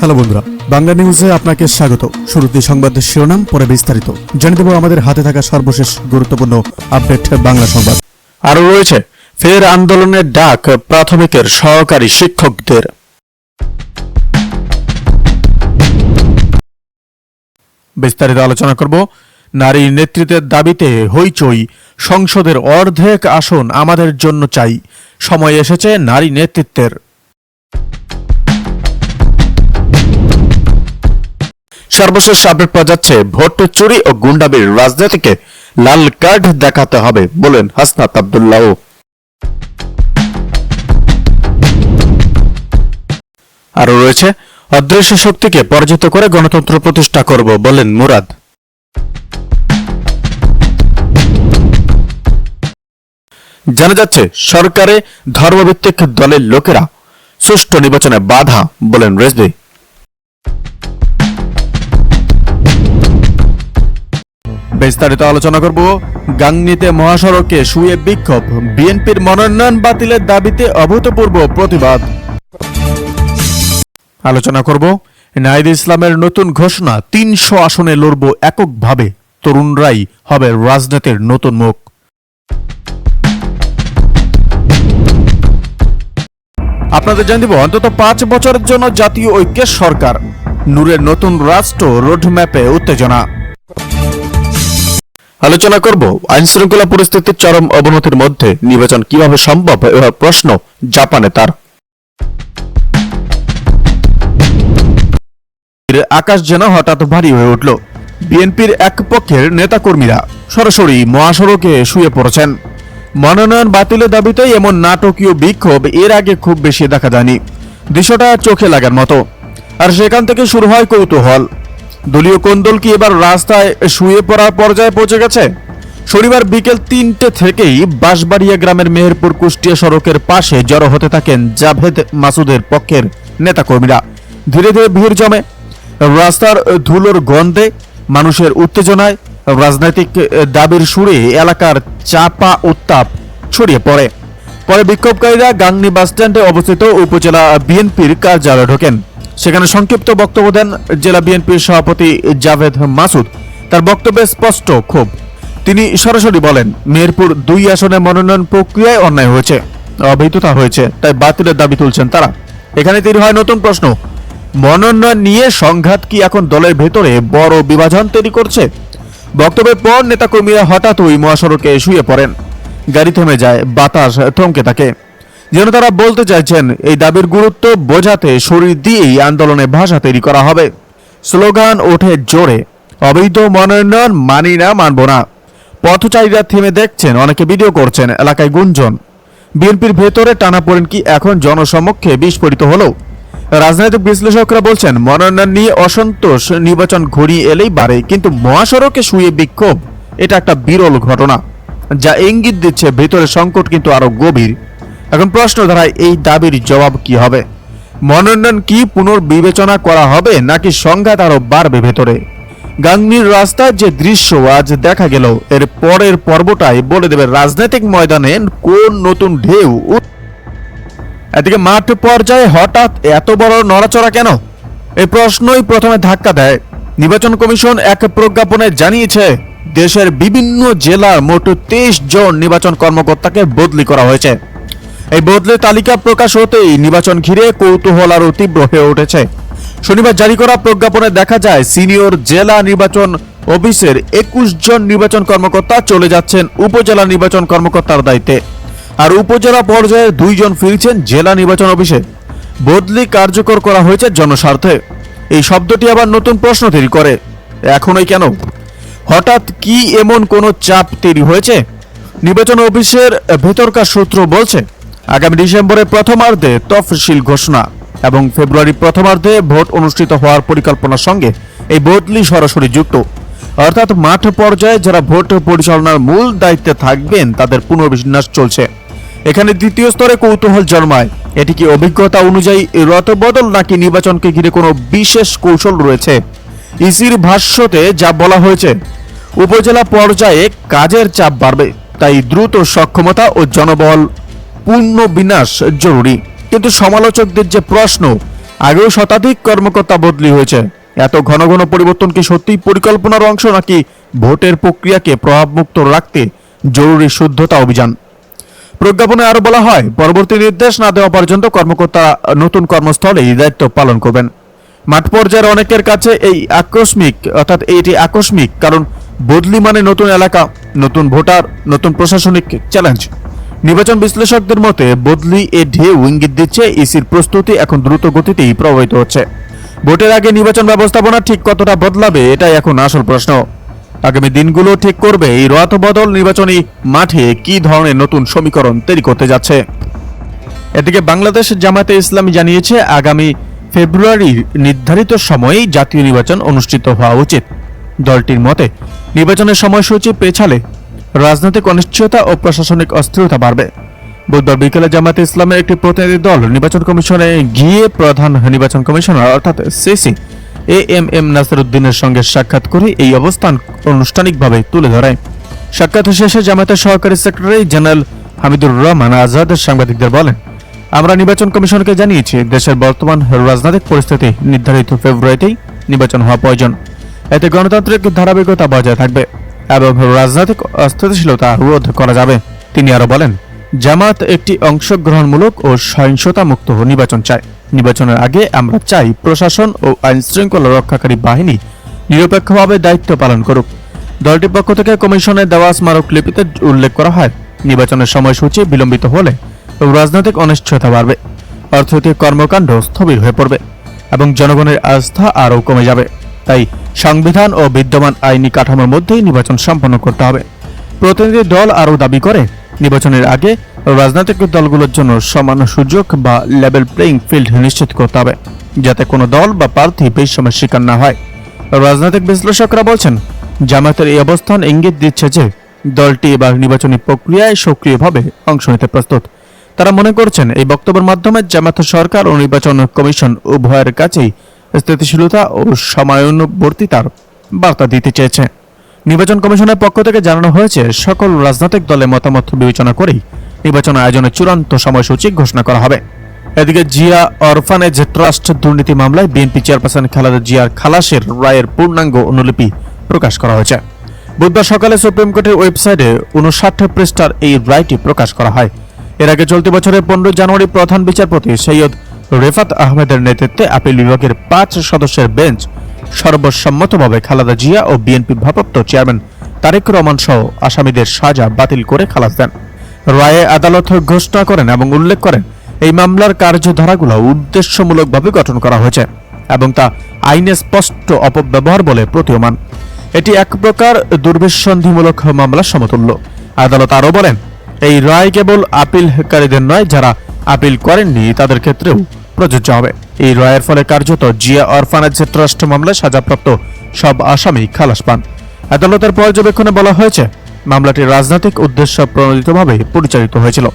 Hello বন্ধুরা, বাংলা নিউজে আপনাকে স্বাগত। শুরুতে সংবাদের শিরোনাম, পরে বিস্তারিত। জেনে দেব আমাদের হাতে থাকা সর্বশেষ গুরুত্বপূর্ণ আপডেট বাংলা সংবাদ। আরও রয়েছে, ফের আন্দোলনের ডাক প্রাথমিকের সহকারী শিক্ষকদের। বিস্তারিত আলোচনা করব। নারী নেতৃত্বের দাবিতে হইচই, সংসদের অর্ধেক আসন আমাদের জন্য চাই। সময় এসেছে নারী নেতৃত্বের। সর্বশেষ আপডেট পাওয়া যাচ্ছে। ভোট চুরি ও গুন্ডাবির রাজনীতিকে লাল কার্ড দেখাতে হবে বলেন হাসনাত আব্দুল্লাহ। আরও রয়েছে, অদৃশ্য শক্তিকে পরাজিত করে গণতন্ত্র প্রতিষ্ঠা করব বলেন মুরাদ। জানা যাচ্ছে, সরকারে ধর্মভিত্তিক দলের লোকেরা সুষ্ঠু নির্বাচনে বাধা বলেন রেজবি বিস্তারিত আলোচনা করব। গাংনীতে মহাসড়কে শুয়ে বিক্ষোভ। বিএনপির মনোনয়ন বাতিলের দাবিতে অভূতপূর্ব প্রতিবাদ। আলোচনা করব। নাইদ ইসলামের নতুন ঘোষণা, তিনশো আসনে লড়ব এককভাবে। তরুণরাই হবে রাজনীতির নতুন মুখ। আপনাদের জানিয়ে দিব, অন্তত পাঁচ বছরের জন্য জাতীয় ঐক্যের সরকার। নূরের নতুন রাষ্ট্র রোডম্যাপে উত্তেজনা। আলোচনা করব আইন শৃঙ্খলা পরিস্থিতির চরম অবনতির মধ্যে নির্বাচন কীভাবে সম্ভব এবার প্রশ্ন জাপানে তার। আকাশ যেন হঠাৎ ভারী হয়ে উঠল। বিএনপির এক পক্ষের নেতাকর্মীরা সরাসরি মহাসড়কে শুয়ে পড়েছেন। মনোনয়ন বাতিলের দাবিতে এমন নাটকীয় বিক্ষোভ এর আগে খুব বেশি দেখা যায়নি। দৃশ্যটা চোখে লাগার মতো। আর সেখান থেকে শুরু হয় কৌতূহল। দলীয় কোন্দল কি এবার রাস্তায় শুয়ে পড়ার পর্যায়ে পৌঁছে গেছে? শনিবার বিকেল তিনটে থেকেই বাঁশবাড়িয়া গ্রামের মেহেরপুর কুষ্টিয়া সড়কের পাশে জড়ো হতে থাকেন জাভেদ মাসুদের পক্ষের নেতাকর্মীরা। ধীরে ধীরে ভিড় জমে। রাস্তার ধুলোর গন্ধে মানুষের উত্তেজনায় রাজনৈতিক দাবির সুরে এলাকার চাপা উত্তাপ ছড়িয়ে পড়ে। পরে বিক্ষোভকারীরা গাংনী বাসস্ট্যান্ডে অবস্থিত উপজেলা বিএনপির কার্যালয়ে ঢোকেন। সেখানে সংক্ষিপ্ত বক্তব্য দেন জেলা বিএনপির সভাপতি জাভেদ মাসুদ। তার বক্তব্যে স্পষ্ট ক্ষোভ। তিনি সরাসরি বলেন, মেহেরপুর দুই আসনে মনোনয়ন প্রক্রিয়ায় অন্যায় হয়েছে, অবৈধতা হয়েছে, তাই বাতিলের দাবি তুলছেন তারা। এখানে তৈরি হয় নতুন প্রশ্ন, মনোনয়ন নিয়ে সংঘাত কি এখন দলের ভেতরে বড় বিভাজন তৈরি করছে? বক্তব্যের পর নেতাকর্মীরা হঠাৎ ওই মহাসড়কে শুয়ে পড়েন। গাড়ি থেমে যায়, বাতাস থমকে থাকে। যেন তারা বলতে চাইছেন, এই দাবির গুরুত্ব বোঝাতে শরীর দিয়েই আন্দোলনে ভাষা তৈরি করা হবে। স্লোগান ওঠে জোরে, অবৈধ মনোনয়ন মানি না, মানব না। পথচারীরা থেমে দেখছেন, অনেকে ভিডিও করছেন, এলাকায় গুঞ্জন। বিএনপির ভেতরে টানাপোড়েন কি এখন জনসমক্ষে বিস্ফোরিত হলো রাজনৈতিক বিশ্লেষকরা বলছেন, মনোনয়ন নিয়ে অসন্তোষ, নির্বাচন ঘড়িয়ে এলেই বাড়ে, কিন্তু মহাসড়কে শুয়ে বিক্ষোভ, এটা একটা বিরল ঘটনা। যা ইঙ্গিত দিচ্ছে, ভেতরের সংকট কিন্তু আরও গভীর। এখন প্রশ্ন দাঁড়ায় এই দাবির জবাব কি হবে? মনোনয়ন কি পুনর্বিবেচনা করা হবে নাকি সংঘাত আরও বাড়বে ভেতরে? গাংনির রাস্তার যে দৃশ্য আজ দেখা গেল, এর পরের পর্বটাই বলে দেবে রাজনৈতিক ময়দানে কোন নতুন ঢেউ এদিকে মাঠ পর্যায়ে হঠাৎ এত বড় নড়াচড়া কেন? এই প্রশ্নই প্রথমে ধাক্কা দেয়। নির্বাচন কমিশন এক প্রজ্ঞাপনে জানিয়েছে, দেশের বিভিন্ন জেলার মোট তেইশ জন নির্বাচন কর্মকর্তাকে বদলি করা হয়েছে। এই বদলি তালিকা প্রকাশ হতেই নির্বাচন ঘিরে কৌতূহল আরও তীব্র হয়ে উঠেছে। শনিবার জারি করা প্রজ্ঞাপনে দেখা যায়, সিনিয়র জেলা নির্বাচন অফিসের একুশ জন নির্বাচন কর্মকর্তা চলে যাচ্ছেন উপজেলা নির্বাচন কর্মকর্তার দায়িত্বে। আর উপজেলা পর্যায়ে দুইজন ফিরছেন জেলা নির্বাচন অফিসে। বদলি কার্যকর করা হয়েছে জনস্বার্থে। এই শব্দটি আবার নতুন প্রশ্ন তৈরি করে। এখনই কেন? হঠাৎ কি এমন কোনো চাপ তৈরি হয়েছে? নির্বাচন অফিসের ভেতরকার সূত্র বলছে আগামী ডিসেম্বরের প্রথমার্ধে তফসিল ঘোষণা এবং ফেব্রুয়ারি প্রথমার্ধে ভোট অনুষ্ঠিত হওয়ার পরিকল্পনার সঙ্গে এই বদলি সরাসরি যুক্ত। অর্থাৎ মাঠ পর্যায়ে যারা ভোট পরিচালনার মূল দায়িত্বে থাকবেন, তাদের পুনর্বিন্যাস চলছে। এখানে দ্বিতীয় স্তরে কৌতূহল জন্মায়। এটি কি অভিজ্ঞতা অনুযায়ী রতবদল নাকি নির্বাচনকে ঘিরে কোনো বিশেষ কৌশল রয়েছে? ইসির ভাষ্যতে যা বলা হয়েছে, উপজেলা পর্যায়ে কাজের চাপ বাড়বে, তাই দ্রুত সক্ষমতা ও জনবল পূর্ণ বিনাশ জরুরি। কিন্তু সমালোচকদের যে প্রশ্ন, আগেও শতাধিক কর্মকর্তা বদলি হয়েছে। এত ঘন ঘন পরিবর্তন কি সত্যিই পরিকল্পনার অংশ, নাকি ভোটের প্রক্রিয়াকে প্রভাবমুক্ত রাখতে জরুরি শুদ্ধতা অভিযান? প্রজ্ঞাপনে আরও বলা হয়, পরবর্তী নির্দেশ না দেওয়া পর্যন্ত কর্মকর্তা নতুন কর্মস্থলে এই দায়িত্ব পালন করবেন। মাঠ পর্যায়ের অনেকের কাছে এই আকস্মিক, অর্থাৎ এটি আকস্মিক, কারণ বদলি মানে নতুন এলাকা, নতুন ভোটার, নতুন প্রশাসনিক চ্যালেঞ্জ নির্বাচন বিশ্লেষকদের মতে, বদলি এ ঢেউ ইঙ্গিত দিচ্ছে ইসির প্রস্তুতি এখন দ্রুত গতিতেই প্রভাবিত হচ্ছে। ভোটের আগে নির্বাচন ব্যবস্থাপনা ঠিক কতটা বদলাবে, এটাই এখন আসল প্রশ্ন। আগামী দিনগুলো ঠিক করবে এই রথ বদল নির্বাচনী মাঠে কি ধরনের নতুন সমীকরণ তৈরি করতে যাচ্ছে? এদিকে বাংলাদেশ জামায়াতে ইসলামী জানিয়েছে, আগামী ফেব্রুয়ারির নির্ধারিত সময়েই জাতীয় নির্বাচন অনুষ্ঠিত হওয়া উচিত। দলটির মতে, নির্বাচনের সময়সূচি পেছালে রাজনৈতিক অনিশ্চয়তা ও প্রশাসনিক অস্থিরতা বাড়বে। বুধবার বিকেলে জামায়াতে ইসলামের একটি প্রতিনিধি দল নির্বাচন কমিশনে গিয়ে প্রধান নির্বাচন কমিশনার, অর্থাৎ সিসি এ এম এম নাসিরুদ্দিনের সঙ্গে সাক্ষাৎ করে এই অবস্থান আনুষ্ঠানিকভাবে তুলে ধরে। সাক্ষাৎ শেষে জামাতের সহকারী সেক্রেটারি জেনারেল হামিদুর রহমান আজাদ সাংবাদিকদের বলেন, আমরা নির্বাচন কমিশনকে জানিয়েছি, দেশের বর্তমান রাজনৈতিক পরিস্থিতি নির্ধারিত ফেব্রুয়ারিতেই নির্বাচন হওয়া প্রয়োজন। এতে গণতান্ত্রিক ধারাবাহিকতা বজায় থাকবে। এবং রাজনৈতিক অস্থিতিশীলতা রোধ করা যাবে। তিনি আরও বলেন, জামাত একটি অংশগ্রহণমূলক ও সহিংসতা মুক্ত নির্বাচন চায়। নির্বাচনের আগে আমরা চাই প্রশাসন ও আইন শৃঙ্খলা রক্ষাকারী বাহিনী নিরপেক্ষভাবে দায়িত্ব পালন করুক। দলটির পক্ষ থেকে কমিশনের দেওয়া স্মারকলিপিতে উল্লেখ করা হয়, নির্বাচনের সময়সূচি বিলম্বিত হলে রাজনৈতিক অনিশ্চয়তা বাড়বে, অর্থনৈতিক কর্মকাণ্ড স্থবির হয়ে পড়বে এবং জনগণের আস্থা আরও কমে যাবে। তাই সংবিধান ও বিদ্যমান আইনি কাঠামোর মধ্যেই নির্বাচন সম্পন্ন করতে হবে। প্রতিনিধি দল আরও দাবি করে, নির্বাচনের আগে রাজনৈতিক দলগুলোর জন্য সমান সুযোগ বা লেভেল প্লেইং ফিল্ড নিশ্চিত করতে হবে, যাতে কোনো দল বা প্রার্থী বৈষম্যের শিকার না হয়। রাজনৈতিক বিশ্লেষকরা বলছেন, জামায়াতের এই অবস্থান ইঙ্গিত দিচ্ছে যে দলটি এবার নির্বাচনী প্রক্রিয়ায় সক্রিয়ভাবে অংশ নিতে প্রস্তুত। তারা মনে করছেন, এই বক্তব্যের মাধ্যমে জামায়াত সরকার ও নির্বাচন কমিশন উভয়ের কাছেই স্থিতিশীলতা ও সময়ানুবর্তিতার বার্তা দিতে চেয়েছে। নির্বাচন কমিশনের পক্ষ থেকে জানানো হয়েছে, সকল রাজনৈতিক দলের মতামত বিবেচনা করেই নির্বাচন আয়োজনের চূড়ান্ত সময়সূচি ঘোষণা করা হবে। এদিকে জিয়া অরফানেজ ট্রাস্ট দুর্নীতি মামলায় বিএনপি চেয়ারপারসন খালেদা জিয়ার খালাসের রায়ের পূর্ণাঙ্গ অনুলিপি প্রকাশ করা হয়েছে। বুধবার সকালে সুপ্রিম কোর্টের ওয়েবসাইটে উনষাট পৃষ্ঠার এই রায়টি প্রকাশ করা হয়। এর আগে চলতি বছরের পনেরো জানুয়ারি প্রধান বিচারপতি সৈয়দ রেফাত আহমেদের নেতৃত্বে আপিল বিভাগের পাঁচ সদস্যের বেঞ্চ সর্বসম্মতভাবে খালেদা জিয়া ও বিএনপির ভারপ্রাপ্ত চেয়ারম্যান তারেক রহমান সহ আসামিদের সাজা বাতিল করে খালাস দেন। রায়ে আদালত ঘোষণা করেন এবং উল্লেখ করেন, এই মামলার কার্যধারাগুলো উদ্দেশ্যমূলকভাবে গঠন করা হয়েছে এবং তা আইনে স্পষ্ট অপব্যবহার বলে প্রতীয়মান। এটি এক প্রকার দুর্বিসন্ধিমূলক মামলার সমতুল্য। আদালত আরও বলেন, এই রায় কেবল আপিলকারীদের নয়, যারা আপিল করেননি, তাদের ক্ষেত্রেও প্রযোজ্য হবে। এই রায়ের ফলে কার্যত জিয়া অরফানাজের ট্রাস্ট মামলায় সাজাপ্রাপ্ত সব আসামি খালাস পান। আদালতের পর্যবেক্ষণে বলা হয়েছে মামলাটি রাজনৈতিক উদ্দেশ্য প্রণোদিতভাবে পরিচালিত হয়েছিল।